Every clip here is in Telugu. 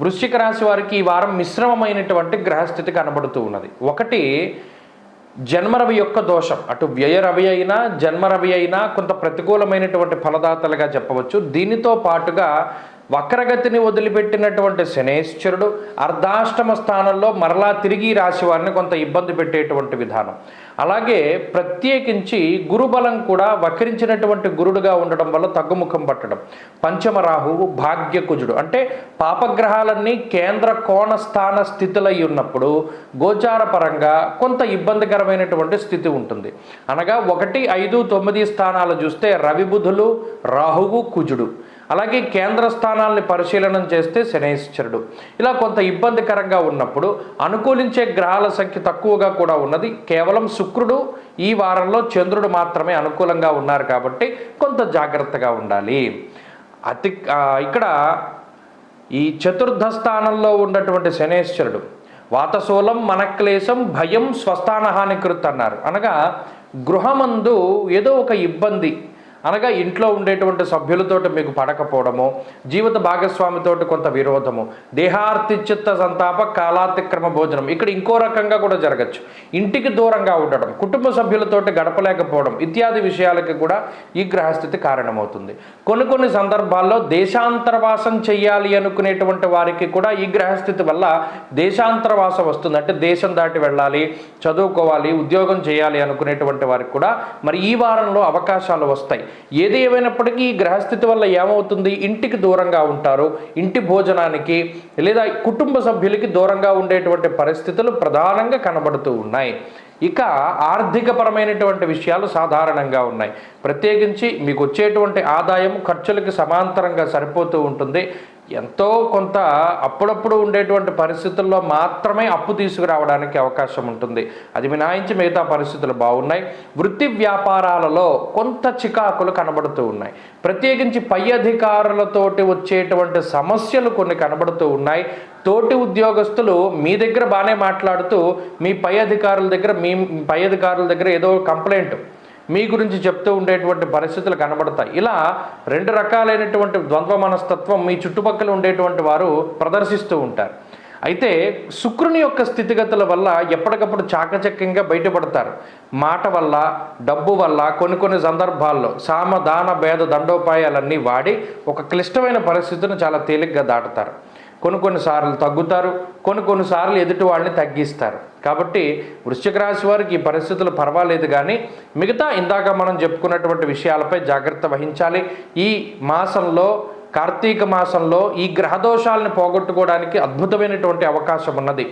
వృశ్చిక రాశి వారికి ఈ వారం మిశ్రమమైనటువంటి గ్రహస్థితి కనబడుతూ ఉన్నది. ఒకటి జన్మరవి యొక్క దోషం. అటు వ్యయ రవి అయినా జన్మరవి అయినా కొంత ప్రతికూలమైనటువంటి ఫలదాతలుగా చెప్పవచ్చు. దీనితో పాటుగా వక్రగతిని వదిలిపెట్టినటువంటి శనేశ్వరుడు అర్ధాష్టమ స్థానంలో మరలా తిరిగి రాశి వారిని కొంత ఇబ్బంది పెట్టేటువంటి విధానం. అలాగే ప్రత్యేకించి గురుబలం కూడా వక్రించినటువంటి గురుడుగా ఉండడం వల్ల తగ్గుముఖం పట్టడం. పంచమ రాహువు భాగ్యకుజుడు. అంటే పాపగ్రహాలన్నీ కేంద్ర కోణ స్థాన స్థితులై ఉన్నప్పుడు గోచార పరంగా కొంత ఇబ్బందికరమైనటువంటి స్థితి ఉంటుంది. అనగా ఒకటి ఐదు తొమ్మిది స్థానాలు చూస్తే రవిబుధులు రాహువు కుజుడు. అలాగే కేంద్ర స్థానాల్ని పరిశీలనం చేస్తే శనేశ్వరుడు ఇలా కొంత ఇబ్బందికరంగా ఉన్నప్పుడు అనుకూలించే గ్రహాల సంఖ్య తక్కువగా కూడా ఉన్నది. కేవలం శుక్రుడు ఈ వారంలో చంద్రుడు మాత్రమే అనుకూలంగా ఉన్నారు కాబట్టి కొంత జాగ్రత్తగా ఉండాలి. అతి ఇక్కడ ఈ చతుర్థ స్థానంలో ఉన్నటువంటి శనేశ్వరుడు వాతశూలం మనక్లేశం భయం స్వస్థానహానికృత్ అన్నారు. అనగా గృహమందు ఏదో ఒక ఇబ్బంది అనగా ఇంట్లో ఉండేటువంటి సభ్యులతోటి మీకు పడకపోవడము జీవిత భాగస్వామితోటి కొంత విరోధము దేహార్తిచిత్త సంతాప కాలాతిక్రమ భోజనం. ఇక్కడ ఇంకో రకంగా కూడా జరగచ్చు. ఇంటికి దూరంగా ఉండడం కుటుంబ సభ్యులతోటి గడపలేకపోవడం ఇత్యాది విషయాలకి కూడా ఈ గ్రహస్థితి కారణమవుతుంది. కొన్ని కొన్ని సందర్భాల్లో దేశాంతరవాసం చేయాలి అనుకునేటువంటి వారికి కూడా ఈ గ్రహస్థితి వల్ల దేశాంతరవాసం వస్తుంది. అంటే దేశం దాటి వెళ్ళాలి చదువుకోవాలి ఉద్యోగం చేయాలి అనుకునేటువంటి వారికి కూడా మరి ఈ వారంలో అవకాశాలు వస్తాయి. ఏది ఏమైనప్పటికీ ఈ గ్రహస్థితి వల్ల ఏమవుతుంది? ఇంటికి దూరంగా ఉంటారు. ఇంటి భోజనానికి లేదా కుటుంబ సభ్యులకి దూరంగా ఉండేటువంటి పరిస్థితులు ప్రధానంగా కనబడుతూ ఉన్నాయి. ఇక ఆర్థికపరమైనటువంటి విషయాలు సాధారణంగా ఉన్నాయి. ప్రత్యేకించి మీకు వచ్చేటువంటి ఆదాయం ఖర్చులకి సమాంతరంగా సరిపోతూ ఉంటుంది. ఎంతో కొంత అప్పుడప్పుడు ఉండేటువంటి పరిస్థితుల్లో మాత్రమే అప్పు తీసుకురావడానికి అవకాశం ఉంటుంది. అది మినాయించి మిగతా పరిస్థితులు బాగున్నాయి. వృత్తి వ్యాపారాలలో కొంత చికాకులు కనబడుతూ ఉన్నాయి. ప్రత్యేకించి పై అధికారులతోటి వచ్చేటువంటి సమస్యలు కొన్ని కనబడుతూ ఉన్నాయి. తోటి ఉద్యోగస్తులు మీ దగ్గర బాగానే మాట్లాడుతూ మీ పై అధికారుల దగ్గర మీ పై అధికారుల దగ్గర ఏదో కంప్లైంట్ మీ గురించి చెప్తూ ఉండేటువంటి పరిస్థితులు కనబడతాయి. ఇలా రెండు రకాలైనటువంటి ద్వంద్వ మనస్తత్వం మీ చుట్టుపక్కల ఉండేటువంటి వారు ప్రదర్శిస్తూ ఉంటారు. అయితే శుక్రుని యొక్క స్థితిగతుల వల్ల ఎప్పటికప్పుడు చాకచక్యంగా బయటపడతారు. మాట వల్ల డబ్బు వల్ల కొన్ని కొన్ని సందర్భాల్లో సామ దాన భేద దండోపాయాలన్నీ వాడి ఒక క్లిష్టమైన పరిస్థితిని చాలా తేలిగ్గా దాటుతారు. కొన్ని కొన్నిసార్లు తగ్గుతారు కొన్ని కొన్నిసార్లు ఎదుటి వాళ్ళని తగ్గిస్తారు. కాబట్టి వృశ్చిక రాశి వారికి ఈ పరిస్థితులు పర్వాలేదు కానీ మిగతా ఇందాక మనం చెప్పుకున్నటువంటి విషయాలపై జాగ్రత్త వహించాలి. ఈ మాసంలో కార్తీక మాసంలో ఈ గ్రహదోషాలను పోగొట్టుకోవడానికి అద్భుతమైనటువంటి అవకాశం ఉన్నది.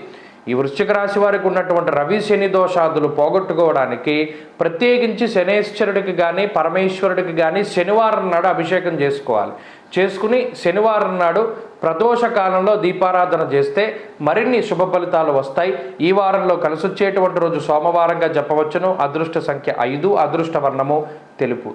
ఈ వృశ్చిక రాశి వారికి ఉన్నటువంటి రవి శని దోషాదులు పోగొట్టుకోవడానికి ప్రత్యేకించి శనేశ్వరుడికి కానీ పరమేశ్వరుడికి కానీ శనివారం నాడు అభిషేకం చేసుకోవాలి. చేసుకుని శనివారం నాడు ప్రదోష కాలంలో దీపారాధన చేస్తే మరిన్ని శుభ ఫలితాలు వస్తాయి. ఈ వారంలో కలిసొచ్చేటువంటి రోజు సోమవారంగా చెప్పవచ్చును అదృష్ట సంఖ్య ఐదు అదృష్ట వర్ణము తెలుపు.